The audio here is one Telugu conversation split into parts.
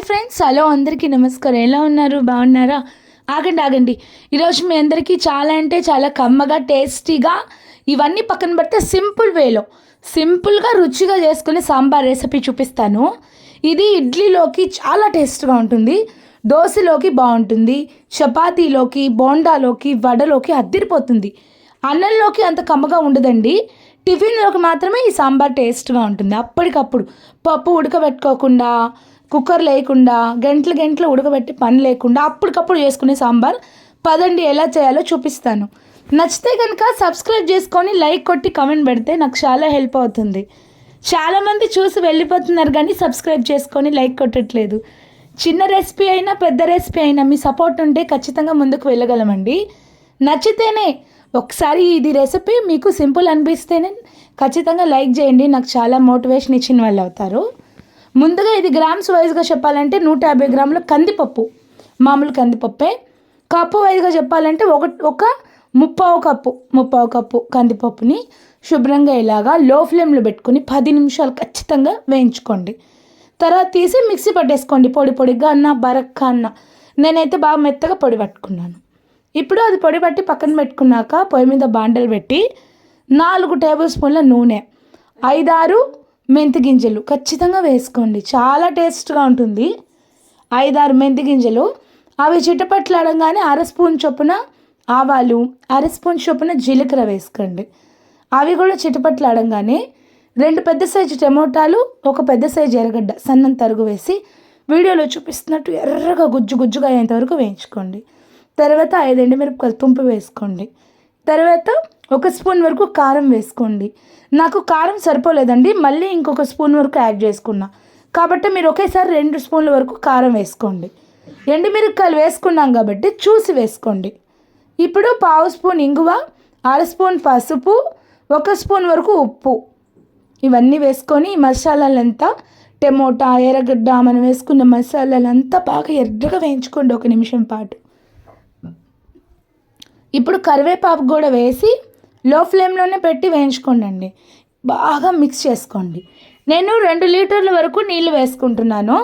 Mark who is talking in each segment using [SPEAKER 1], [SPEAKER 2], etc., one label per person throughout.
[SPEAKER 1] హాయ్ ఫ్రెండ్స్ హలో అందరికీ నమస్కారం. ఎలా ఉన్నారు? బాగున్నారా? ఆగండి ఆగండి. ఈరోజు మీ అందరికీ చాలా అంటే చాలా కమ్మగా టేస్టీగా ఇవన్నీ పక్కన పెడితే సింపుల్ వేలో. సింపుల్గా రుచిగా చేసుకునే సాంబార్ రెసిపీ చూపిస్తాను. ఇది ఇడ్లీలోకి చాలా టేస్ట్గా ఉంటుంది. దోశలోకి బాగుంటుంది. చపాతీలోకి బోండాలోకి వడలోకి అద్దిరిపోతుంది. అన్నంలోకి అంత కమ్మగా ఉండదండి. టిఫిన్లోకి మాత్రమే ఈ సాంబార్ టేస్ట్గా ఉంటుంది. అప్పటికప్పుడు పప్పు ఉడకబెట్టుకోకుండా కుక్కర్ లేకుండా గంటలు గంటలు ఉడకబెట్టి పని లేకుండా అప్పటికప్పుడు చేసుకునే సాంబార్ పదండి ఎలా చేయాలో చూపిస్తాను. నచ్చితే కనుక సబ్స్క్రైబ్ చేసుకొని లైక్ కొట్టి కమెంట్ పెడితే నాకు చాలా హెల్ప్ అవుతుంది. చాలామంది చూసి వెళ్ళిపోతున్నారు కానీ సబ్స్క్రైబ్ చేసుకొని లైక్ కొట్టట్లేదు. చిన్న రెసిపీ అయినా పెద్ద రెసిపీ అయినా మీ సపోర్ట్ ఉంటే ఖచ్చితంగా ముందుకు వెళ్ళగలమండి. నచ్చితేనే ఒకసారి ఇది రెసిపీ మీకు సింపుల్ అనిపిస్తేనే ఖచ్చితంగా లైక్ చేయండి. నాకు చాలా మోటివేషన్ ఇచ్చిన వాళ్ళు అవుతారు. ముందుగా ఇది గ్రామ్స్ వైజ్గా చెప్పాలంటే నూట యాభై గ్రాముల కందిపప్పు. మామూలు కందిపప్పే. కప్పు వైజ్గా చెప్పాలంటే ఒక ఒక ముప్పావు కప్పు ముప్పావు కప్పు కందిపప్పుని శుభ్రంగా ఇలాగా లో ఫ్లేమ్లో పెట్టుకుని పది నిమిషాలు ఖచ్చితంగా వేయించుకోండి. తర్వాత తీసి మిక్సీ పట్టేసుకోండి పొడి పొడిగా అన్న బరక్క అన్న. నేనైతే బాగా మెత్తగా పొడి పట్టుకున్నాను. ఇప్పుడు అది పొడి పట్టి పక్కన పెట్టుకున్నాక పొయ్యి మీద బాండలు పెట్టి నాలుగు టేబుల్ స్పూన్ల నూనె ఐదారు మెంతి గింజలు ఖచ్చితంగా వేసుకోండి. చాలా టేస్ట్గా ఉంటుంది. ఐదారు మెంతి గింజలు. అవి చిటపట్లాడంగానే అర స్పూన్ చొప్పున ఆవాలు అర స్పూన్ చొప్పున జీలకర్ర వేసుకోండి. అవి కూడా చిటపట్లాడంగానే రెండు పెద్ద సైజు టమోటాలు ఒక పెద్ద సైజు ఎర్రగడ్డ సన్నం తరుగు వేసి వీడియోలో చూపిస్తున్నట్టు ఎర్రగా గుజ్జు గుజ్జుగా అయ్యేంత వరకు వేయించుకోండి. తర్వాత ఐదు ఎండుమిరపకాయలు తుంపు వేసుకోండి. తర్వాత ఒక స్పూన్ వరకు కారం వేసుకోండి. నాకు కారం సరిపోలేదండి మళ్ళీ ఇంకొక స్పూన్ వరకు యాడ్ చేసుకున్నా. కాబట్టి మీరు ఒకేసారి రెండు స్పూన్ల వరకు కారం వేసుకోండి. ఎండుమిరపకాయలు వేసుకున్నాం కాబట్టి చూసి వేసుకోండి. ఇప్పుడు పావు స్పూన్ ఇంగువ అర స్పూన్ పసుపు ఒక స్పూన్ వరకు ఉప్పు. ఇవన్నీ వేసుకొని మసాలాలంతా టమోటా ఎర్రగడ్డ మనం వేసుకున్న మసాలాలంతా బాగా ఎర్రగా వేయించుకోండి ఒక నిమిషం పాటు. ఇప్పుడు కరివేపాకు కూడా వేసి లో ఫ్లేమ్లోనే పెట్టి వేయించుకోండి బాగా మిక్స్ చేసుకోండి. నేను రెండు లీటర్ల వరకు నీళ్ళు వేసుకుంటున్నాను.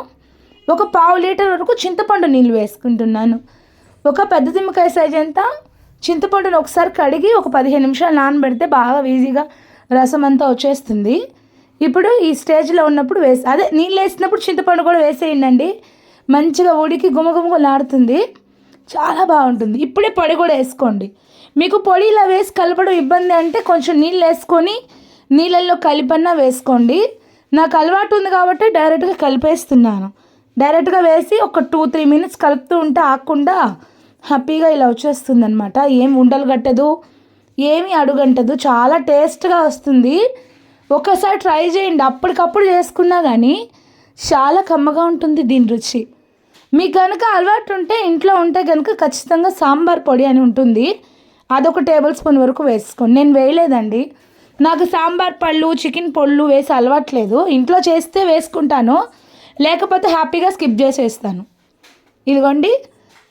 [SPEAKER 1] ఒక పావు లీటర్ వరకు చింతపండు నీళ్ళు వేసుకుంటున్నాను. ఒక పెద్ద నిమ్మకాయ సైజ్ ఎంత? చింతపండును ఒకసారి కడిగి ఒక పదిహేను నిమిషాలు నానబెడితే బాగా ఈజీగా రసం అంతా వచ్చేస్తుంది. ఇప్పుడు ఈ స్టేజ్లో ఉన్నప్పుడు వేసి అదే నీళ్ళు వేసినప్పుడు చింతపండు కూడా వేసేయండి మంచిగా ఉడికి గుమగుమలాడుతుంది చాలా బాగుంటుంది. ఇప్పుడే పొడి కూడా వేసుకోండి. మీకు పొడి ఇలా వేసి కలపడం ఇబ్బంది అంటే కొంచెం నీళ్ళు వేసుకొని నీళ్ళల్లో కలిపన్నా వేసుకోండి. నాకు అలవాటు ఉంది కాబట్టి డైరెక్ట్గా కలిపేస్తున్నాను. డైరెక్ట్గా వేసి ఒక టూ త్రీ మినిట్స్ కలుపుతూ ఉంటే ఆకుండా హ్యాపీగా ఇలా వచ్చేస్తుంది అనమాట ఏం ఉండలు కట్టదు ఏమి అడుగంటదు. చాలా టేస్ట్గా వస్తుంది. ఒకసారి ట్రై చేయండి. అప్పటికప్పుడు చేసుకున్నా కానీ చాలా కమ్మగా ఉంటుంది దీని రుచి. మీకు కనుక అలవాటు ఉంటే ఇంట్లో ఉంటే కనుక ఖచ్చితంగా సాంబార్ పొడి అని ఉంటుంది. అదొక టేబుల్ స్పూన్ వరకు వేసుకోండి. నేను వేయలేదండి. నాకు సాంబార్ పళ్ళు చికెన్ పళ్ళు వేసి అలవాట్లేదు. ఇంట్లో చేస్తే వేసుకుంటాను. లేకపోతే హ్యాపీగా స్కిప్ చేసేస్తాను. ఇదిగోండి.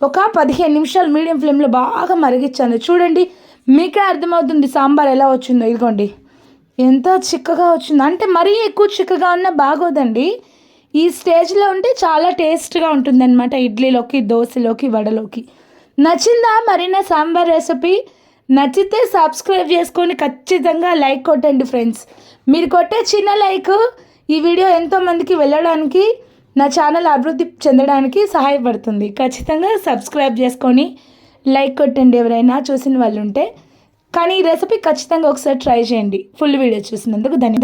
[SPEAKER 1] ఒక పదిహేను నిమిషాలు మీడియం ఫ్లేమ్లో బాగా మరిగించాను చూడండి మీకే అర్థమవుతుంది సాంబార్ ఎలా వచ్చిందో. ఇదిగోండి. ఎంత చిక్కగా వచ్చిందో. అంటే మరీ ఎక్కువ చిక్కగా ఉన్నా బాగోదండి. ఈ స్టేజ్లో ఉంటే చాలా టేస్ట్గా ఉంటుందన్నమాట ఇడ్లీలోకి దోశలోకి వడలోకి. నచ్చిందా మరి నా సాంబార్ రెసిపీ? నచ్చితే సబ్స్క్రైబ్ చేసుకొని ఖచ్చితంగా లైక్ కొట్టండి ఫ్రెండ్స్. మీరు కొట్టే చిన్న లైక్ ఈ వీడియో ఎంతోమందికి వెళ్ళడానికి నా ఛానల్ అభివృద్ధి చెందడానికి సహాయపడుతుంది. ఖచ్చితంగా సబ్స్క్రైబ్ చేసుకొని లైక్ కొట్టండి ఎవరైనా చూసిన వాళ్ళు ఉంటే కానీ ఈ రెసిపీ ఖచ్చితంగా ఒకసారి ట్రై చేయండి. ఫుల్ వీడియో చూసినందుకు ధన్యవాదాలు.